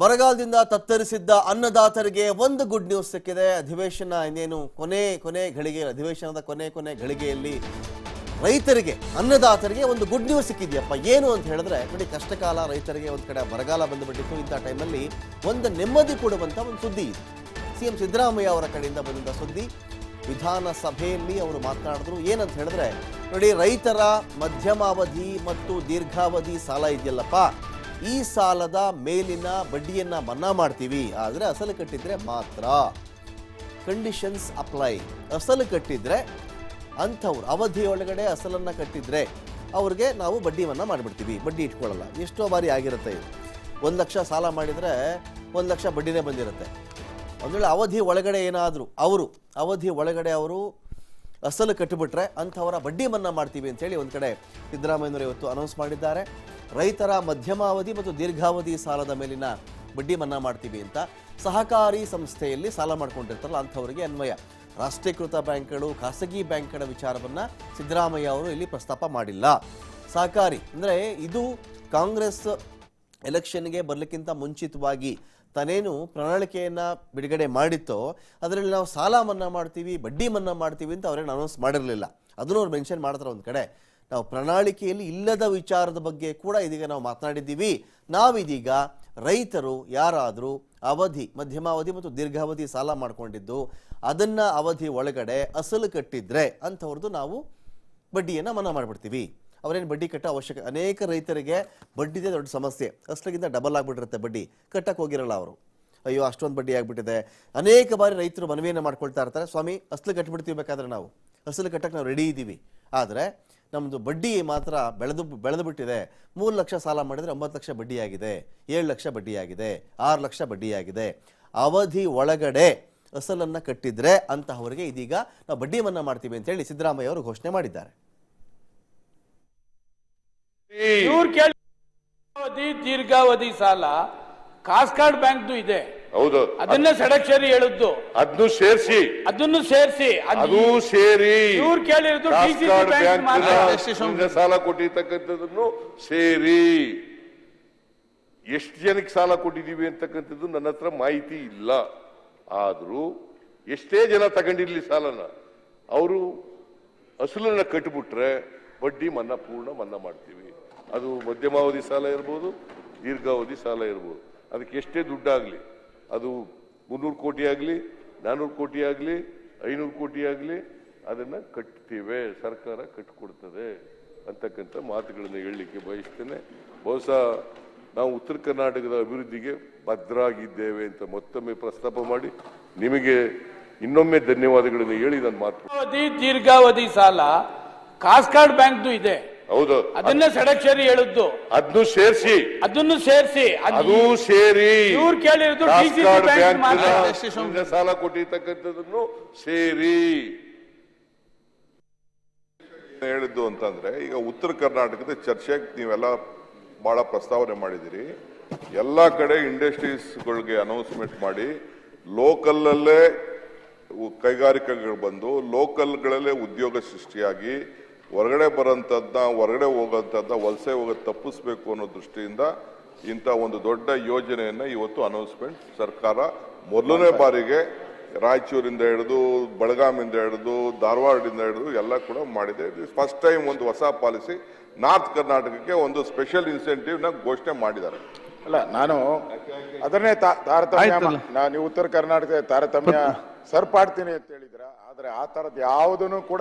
ಬರಗಾಲದಿಂದ ತತ್ತರಿಸಿದ್ದ ಅನ್ನದಾತರಿಗೆ ಒಂದು good news ಸಿಕ್ಕಿದೆ. ಅಧಿವೇಶನ ಇನ್ನೇನು ಕೊನೆ ಕೊನೆ ಘಳಿಗೆ, ಅಧಿವೇಶನದ ಕೊನೆ ಕೊನೆ ಘಳಿಗೆಯಲ್ಲಿ ರೈತರಿಗೆ, ಅನ್ನದಾತರಿಗೆ ಒಂದು ಗುಡ್ ನ್ಯೂಸ್ ಸಿಕ್ಕಿದೆಯಪ್ಪ. ಏನು ಅಂತ ಹೇಳಿದ್ರೆ ನೋಡಿ ಕಷ್ಟಕಾಲ ರೈತರಿಗೆ ಒಂದು ಕಡೆ ಬರಗಾಲ ಬಂದುಬಿಟ್ಟಿತ್ತು. ಇಂಥ ಟೈಮಲ್ಲಿ ಒಂದು ನೆಮ್ಮದಿ ಕೊಡುವಂಥ ಒಂದು ಸುದ್ದಿ ಇದೆ. ಸಿ ಎಂ ಸಿದ್ದರಾಮಯ್ಯ ಅವರ ಕಡೆಯಿಂದ ಬಂದಂಥ ಸುದ್ದಿ. ವಿಧಾನಸಭೆಯಲ್ಲಿ ಅವರು ಮಾತನಾಡಿದ್ರು. ಏನಂತ ಹೇಳಿದ್ರೆ, ನೋಡಿ, ರೈತರ ಮಧ್ಯಮಾವಧಿ ಮತ್ತು ದೀರ್ಘಾವಧಿ ಸಾಲ ಇದೆಯಲ್ಲಪ್ಪ. ಈ ಸಾಲದ ಮೇಲಿನ ಬಡ್ಡಿಯನ್ನ ಮನ್ನಾ ಮಾಡ್ತೀವಿ. ಆದರೆ ಅಸಲು ಕಟ್ಟಿದ್ರೆ ಮಾತ್ರ. ಕಂಡೀಷನ್ಸ್ ಅಪ್ಲೈ ಅಸಲು ಕಟ್ಟಿದ್ರೆ ಅಂಥವ್ರು, ಅವಧಿ ಒಳಗಡೆ ಅಸಲನ್ನ ಕಟ್ಟಿದ್ರೆ ಅವ್ರಿಗೆ ನಾವು ಬಡ್ಡಿ ಮನ್ನಾ ಮಾಡಿಬಿಡ್ತೀವಿ. ಬಡ್ಡಿ ಇಟ್ಕೊಳ್ಳಲ್ಲ ಎಷ್ಟೋ ಬಾರಿ ಆಗಿರುತ್ತೆ ಇದು. ಒಂದು ಲಕ್ಷ ಸಾಲ ಮಾಡಿದರೆ ಒಂದು ಲಕ್ಷ ಬಡ್ಡಿನೇ ಬಂದಿರುತ್ತೆ. ಒಂದು ವೇಳೆ ಅವಧಿ ಒಳಗಡೆ ಏನಾದರೂ, ಅವರು ಅವಧಿ ಒಳಗಡೆ ಅವರು ಅಸಲು ಕಟ್ಟಿಬಿಟ್ರೆ ಅಂಥವರ ಬಡ್ಡಿ ಮನ್ನಾ ಮಾಡ್ತೀವಿ ಅಂತೇಳಿ ಒಂದು ಕಡೆ ಸಿದ್ದರಾಮಯ್ಯನವರು ಇವತ್ತು ಅನೌನ್ಸ್ ಮಾಡಿದ್ದಾರೆ. ರೈತರ ಮಧ್ಯಮಾವಧಿ ಮತ್ತು ದೀರ್ಘಾವಧಿ ಸಾಲದ ಮೇಲಿನ ಬಡ್ಡಿ ಮನ್ನಾ ಮಾಡ್ತೀವಿ ಅಂತ ಸಹಕಾರಿ ಸಂಸ್ಥೆಯಲ್ಲಿ ಸಾಲ ಮಾಡ್ಕೊಂಡಿರ್ತಾರಲ್ಲ ಅಂಥವರಿಗೆ ಅನ್ವಯ. ರಾಷ್ಟ್ರೀಕೃತ ಬ್ಯಾಂಕ್ಗಳು, ಖಾಸಗಿ ಬ್ಯಾಂಕ್ಗಳ ವಿಚಾರವನ್ನು ಸಿದ್ದರಾಮಯ್ಯ ಅವರು ಇಲ್ಲಿ ಪ್ರಸ್ತಾಪ ಮಾಡಿಲ್ಲ. ಸಹಕಾರಿ ಅಂದರೆ ಇದು ಕಾಂಗ್ರೆಸ್ ಎಲೆಕ್ಷನ್ಗೆ ಬರಲಿಕ್ಕಿಂತ ಮುಂಚಿತವಾಗಿ ತಾನೇನು ಪ್ರಣಾಳಿಕೆಯನ್ನು ಬಿಡುಗಡೆ ಮಾಡಿತ್ತೋ ಅದರಲ್ಲಿ ನಾವು ಸಾಲ ಮನ್ನಾ ಮಾಡ್ತೀವಿ, ಬಡ್ಡಿ ಮನ್ನಾ ಮಾಡ್ತೀವಿ ಅಂತ ಅವರೇನು ಅನೌನ್ಸ್ ಮಾಡಿರಲಿಲ್ಲ. ಅದನ್ನು ಅವ್ರು ಮೆನ್ಷನ್ ಮಾಡ್ತಾರೆ ಒಂದು ಕಡೆ. ನಾವು ಪ್ರಣಾಳಿಕೆಯಲ್ಲಿ ಇಲ್ಲದ ವಿಚಾರದ ಬಗ್ಗೆ ಕೂಡ ಇದೀಗ ನಾವು ಮಾತನಾಡಿದ್ದೀವಿ. ನಾವಿದೀಗ ರೈತರು ಯಾರಾದರೂ ಅವಧಿ ಮಧ್ಯಮಾವಧಿ ಮತ್ತು ದೀರ್ಘಾವಧಿ ಸಾಲ ಮಾಡಿಕೊಂಡಿದ್ದು, ಅದನ್ನು ಅವಧಿ ಒಳಗಡೆ ಅಸಲು ಕಟ್ಟಿದ್ರೆ ಅಂಥವ್ರದ್ದು ನಾವು ಬಡ್ಡಿಯನ್ನು ಮನ್ನಾ ಮಾಡಿಬಿಡ್ತೀವಿ. ಅವರೇನು ಬಡ್ಡಿ ಕಟ್ಟೋ ಅವಶ್ಯಕ, ಅನೇಕ ರೈತರಿಗೆ ಬಡ್ಡಿದೇ ದೊಡ್ಡ ಸಮಸ್ಯೆ. ಅಷ್ಟಕ್ಕಿಂತ ಡಬಲ್ ಆಗಿಬಿಟ್ಟಿರುತ್ತೆ ಬಡ್ಡಿ. ಕಟ್ಟಕ್ಕೆ ಹೋಗಿರಲ್ಲ ಅವರು. ಅಯ್ಯೋ, ಅಷ್ಟೊಂದು ಬಡ್ಡಿ ಆಗಿಬಿಟ್ಟಿದೆ. ಅನೇಕ ಬಾರಿ ರೈತರು ಮನವಿಯನ್ನು ಮಾಡ್ಕೊಳ್ತಾ ಇರ್ತಾರೆ. ಸ್ವಾಮಿ, ಅಸಲು ಕಟ್ಟಿಬಿಡ್ತೀವಿ ಬೇಕಾದ್ರೆ ನಾವು. ಅಸಲು ಕಟ್ಟಕ್ಕೆ ನಾವು ರೆಡಿ ಇದ್ದೀವಿ ಆದರೆ ನಮ್ಮದು ಬಡ್ಡಿ ಮಾತ್ರ ಬೆಳೆದು ಬೆಳೆದು ಬಿಟ್ಟಿದೆ ಮೂರು ಲಕ್ಷ ಸಾಲ ಮಾಡಿದರೆ ಒಂಬತ್ತು ಲಕ್ಷ ಬಡ್ಡಿಯಾಗಿದೆ. ಏಳು ಲಕ್ಷ ಬಡ್ಡಿಯಾಗಿದೆ. ಆರು ಲಕ್ಷ ಬಡ್ಡಿಯಾಗಿದೆ. ಅವಧಿ ಒಳಗಡೆ ಅಸಲನ್ನು ಕಟ್ಟಿದ್ರೆ ಅಂತಹವರಿಗೆ ಇದೀಗ ನಾವು ಬಡ್ಡಿ ಮನ್ನಾ ಮಾಡ್ತೀವಿ ಅಂತೇಳಿ ಸಿದ್ದರಾಮಯ್ಯ ಅವರು ಘೋಷಣೆ ಮಾಡಿದ್ದಾರೆ. ದೀರ್ಘಾವಧಿ ಸಾಲ. ಕಾಸ್ಕಾರ್ಡ್ ಬ್ಯಾಂಕ್ದು ಇದೆ. ಹೌದು. ಅದನ್ನ ಸಡಕ್ಷರಿ ಹೇಳುದು ಅದನ್ನು ಸೇರಿಸಿ. ಅದನ್ನು ಸೇರಿಸಿ. ಅದು ಸೇರಿ. ಇವ್ರು ಕೇಳಿರೋದು ಡಿಸಿಸಿ ಬ್ಯಾಂಕ್ ಬ್ಯಾಂಕ್ ಮಾತ್ರ ಸಾಲ ಕೊಟ್ಟಿರ್ತಕ್ಕಂಥದ್ದನ್ನು ಸೇರಿ. ಎಷ್ಟು ಜನಕ್ಕೆ ಸಾಲ ಕೊಟ್ಟಿದ್ದೀವಿ ಅಂತಕ್ಕಂಥದ್ದು ನನ್ನ ಹತ್ರ ಮಾಹಿತಿ ಇಲ್ಲ. ಆದ್ರೂ ಎಷ್ಟೇ ಜನ ತಗೊಂಡಿರ್ಲಿ ಸಾಲನ ಅವರು ಅಸಲನ್ನ ಕಟ್ಟಿಬಿಟ್ರೆ ಬಡ್ಡಿ ಮನ್ನಾ ಪೂರ್ಣ ಮನ್ನಾ ಮಾಡ್ತೀವಿ. ಅದು ಮಧ್ಯಮಾವಧಿ ಸಾಲ ಇರ್ಬೋದು ದೀರ್ಘಾವಧಿ ಸಾಲ ಇರ್ಬೋದು. ಅದಕ್ಕೆ ಎಷ್ಟೇ ದುಡ್ಡಾಗ್ಲಿ. ಅದು ಮುನ್ನೂರು ಕೋಟಿ ಆಗಲಿ ನಾನ್ನೂರು ಕೋಟಿ ಆಗಲಿ, ಐನೂರು ಕೋಟಿ ಆಗಲಿ, ಅದನ್ನ ಕಟ್ತೀವಿ, ಸರ್ಕಾರ ಕಟ್ಟಿಕೊಡ್ತದೆ ಅಂತಕ್ಕಂಥ ಮಾತುಗಳನ್ನು ಹೇಳಲಿಕ್ಕೆ ಬಯಸ್ತೇನೆ. ಬಹುಶಃ ನಾವು ಉತ್ತರ ಕರ್ನಾಟಕದ ಅಭಿವೃದ್ಧಿಗೆ ಭದ್ರಾಗಿದ್ದೇವೆ ಅಂತ ಮತ್ತೊಮ್ಮೆ ಪ್ರಸ್ತಾಪ ಮಾಡಿ ನಿಮಗೆ ಇನ್ನೊಮ್ಮೆ ಧನ್ಯವಾದಗಳನ್ನು ಹೇಳಿ ನನ್ನ ಮಾತು. ದೀರ್ಘಾವಧಿ ಸಾಲ ಕಾಸ್ಕಾರ್ಡ್ ಬ್ಯಾಂಕ್ದು ಇದೆ. ಹೌದು. ಅದನ್ನ ಸಡಕ್ಷರಿ ಹೇಳುದು ಅದನ್ನು ಸೇರಿಸಿ. ಅದನ್ನು ಸೇರಿಸಿ. ಅದು ಸೇರಿ. ಇವ್ರು ಕೇಳಿರೋದು ಬ್ಯಾಂಕ್ ಮಾತ್ರ. ಸಾಲ ಕೊಟ್ಟಿರ್ತಕ್ಕಂಥದ್ದನ್ನು ಸೇರಿ. ಹೇಳಿದ್ದು ಅಂತಂದ್ರೆ ಈಗ ಉತ್ತರ ಕರ್ನಾಟಕದ ಚರ್ಚೆಗೆ ನೀವೆಲ್ಲ ಬಹಳ ಪ್ರಸ್ತಾವನೆ ಮಾಡಿದಿರಿ ಎಲ್ಲ ಕಡೆ ಇಂಡಸ್ಟ್ರೀಸ್ಗಳಿಗೆ ಅನೌನ್ಸ್ಮೆಂಟ್ ಮಾಡಿ ಲೋಕಲ್ಲಲ್ಲೇ ಉ- ಕೈಗಾರಿಕೆಗಳು ಬಂದು ಲೋಕಲ್ಗಳಲ್ಲೇ ಉದ್ಯೋಗ ಸೃಷ್ಟಿಯಾಗಿ ಹೊರಗಡೆ ಬರೋಂಥದ್ದನ್ನ ಹೊರಗಡೆ ಹೋಗೋಂಥದ್ದನ್ನ ವಲಸೆ ಹೋಗೋದು ತಪ್ಪಿಸ್ಬೇಕು ಅನ್ನೋ ದೃಷ್ಟಿಯಿಂದ ಇಂಥ ಒಂದು ದೊಡ್ಡ ಯೋಜನೆಯನ್ನ ಇವತ್ತು ಅನೌನ್ಸ್ಮೆಂಟ್ ಸರ್ಕಾರ ಮೊದಲನೇ ಬಾರಿಗೆ ರಾಯಚೂರಿಂದ ಹಿಡಿದು ಬೆಳಗಾಮಿಂದ ಹಿಡಿದು ಧಾರವಾಡದಿಂದ ಹಿಡಿದು ಎಲ್ಲ ಕೂಡ ಮಾಡಿದೆ. ಫಸ್ಟ್ ಟೈಮ್ ಒಂದು ಹೊಸ ಪಾಲಿಸಿ ನಾರ್ತ್ ಕರ್ನಾಟಕಕ್ಕೆ ಒಂದು ಸ್ಪೆಷಲ್ ಇನ್ಸೆಂಟಿವ್ನ ನ ಘೋಷಣೆ ಮಾಡಿದ್ದಾರೆ. ಅಲ್ಲ ನಾನು ಅದನ್ನೇ ತಾರತಮ್ಯ ನಾನು ನೀವು ಉತ್ತರ ಕರ್ನಾಟಕದ ತಾರತಮ್ಯ ಸರ್ಪಾಡ್ತೀನಿ ಅಂತ ಹೇಳಿದ್ರ ಆದ್ರೆ ಆ ತರದ್ ಯಾವುದನ್ನು ಕೂಡ